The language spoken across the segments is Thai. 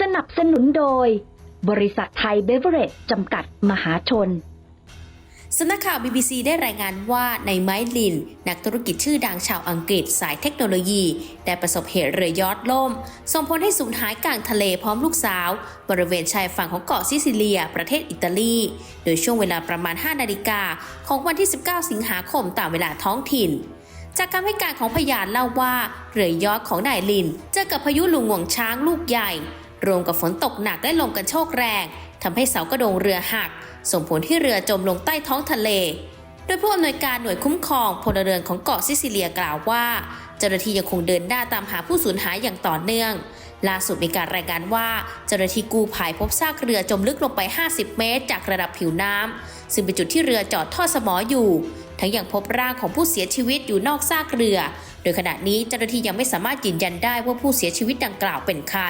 สนับสนุนโดย บริษัทไทยเบเวอเรจจำกัดมหาชนสำนักข่าว BBC ได้รายงานว่าในไมล์ลิน นักธุรกิจชื่อดังชาวอังกฤษสายเทคโนโลยี ได้ประสบเหตุเรือยอทล่ม ส่งผลให้สูญหายกลางทะเลพร้อมลูกสาว บริเวณชายฝั่งของเกาะซิซิเลีย ประเทศอิตาลี โดยช่วงเวลาประมาณ 5 นาฬิกา ของวันที่ 19 สิงหาคมตามเวลาท้องถิ่น จากการให้การของพยานเล่าว่าเรือยอทของนายลิน เจอกับพายุลุงหวงช้างลูกใหญ่ รวมกับฝนตกหนักและลมกันโชกแรงทำให้เสากระโดงเรือหัก ส่งผลที่เรือจมลงใต้ท้องทะเล โดยผู้อำนวยการหน่วยคุ้มครองพลเรือนของเกาะซิซิเลียกล่าวว่า เจ้าหน้าที่ยังคงเดินหน้าตามหาผู้สูญหายอย่างต่อเนื่อง ล่าสุดมีการรายงานว่าเจ้าหน้าที่กู้ภัยพบซากเรือจมลึกลงไป 50 เมตร จากระดับผิวน้ำซึ่งเป็นจุดที่เรือจอดท่อสมออยู่ ทั้งยังพบร่างของผู้เสียชีวิตอยู่นอกซากเรือ โดยขณะนี้เจ้าหน้าที่ยังไม่สามารถยืนยันได้ว่าผู้เสียชีวิตดังกล่าวเป็นใคร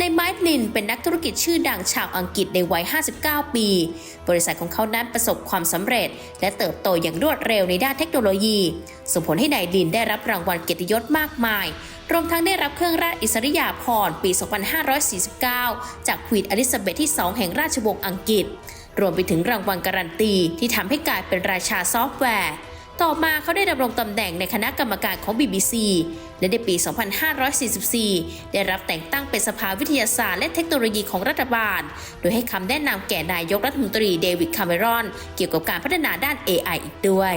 ในไมค์ลินเป็นนักธุรกิจชื่อดังชาวอังกฤษในวัย 59 ปี บริษัทของเขานั้นประสบความสำเร็จ และเติบโตอย่างรวดเร็วในด้านเทคโนโลยี ส่งผลให้นายลินได้รับรางวัลเกียรติยศมากมาย รวมทั้งได้รับเครื่องราชอิสริยาภรณ์ปี 2549 จากควีนอลิซาเบธที่ 2 แห่งราชวงศ์อังกฤษ รวมไปถึงรางวัลการันตีที่ทำให้กลายเป็นราชาซอฟต์แวร์ ต่อมาเขาได้ดำรงตำแหน่งในคณะกรรมการของ BBC และในปี 2544 ได้รับแต่งตั้งเป็นสภาวิทยาศาสตร์และเทคโนโลยีของรัฐบาล โดยให้คำแนะนำแก่นายกรัฐมนตรีเดวิดคาเมรอน เกี่ยวกับการพัฒนาด้าน AI อีกด้วย